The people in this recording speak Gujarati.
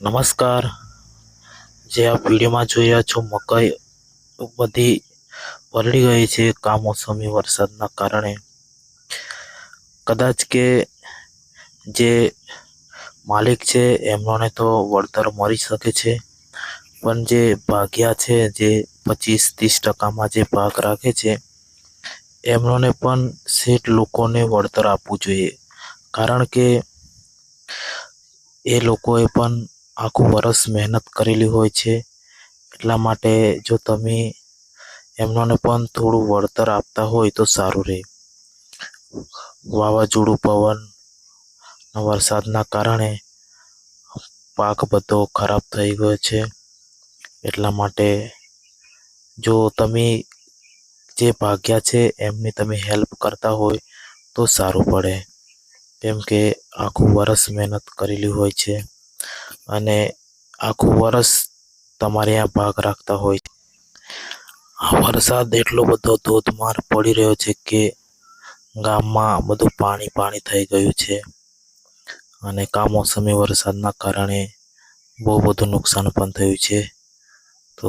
નમસ્કાર. જે આ વિડીયોમાં જોઈ રહ્યા છો, મકાઈ બધી પલળી ગઈ છે, કામોસમી વરસાદના કારણે. કદાચ કે જે માલિક છે એમનોને તો વળતર મળી શકે છે, પણ જે ભાગ્યા છે, જે પચીસ ત્રીસ ટકામાં જે ભાગ રાખે છે એમનોને પણ શેઠ લોકોને વળતર આપવું જોઈએ. કારણ કે એ લોકોએ પણ આખું વરસ મહેનત કરેલી હોય છે. એટલા માટે જો તમે એમનોને પણ થોડું વળતર આપતા હોય તો સારું રહે. વાવાઝોડું, પવન વરસાદના કારણે પાક બધો ખરાબ થઈ ગયો છે. એટલા માટે જો તમે જે ભાગ્યા છે એમની તમે હેલ્પ કરતા હોય તો સારું પડે. કેમ કે આખું વરસ મહેનત કરેલી હોય છે. અને આખું વરસ તમારે આ ભાગ રાખતા હોય આ વરસાદ એટલો બધો ધોધમાર પડી રહ્યો છે કે ગામમાં બધું પાણી પાણી થઈ ગયું છે અને કામોસમી વરસાદના કારણે બહુ બધું નુકસાન પણ થયું છે. તો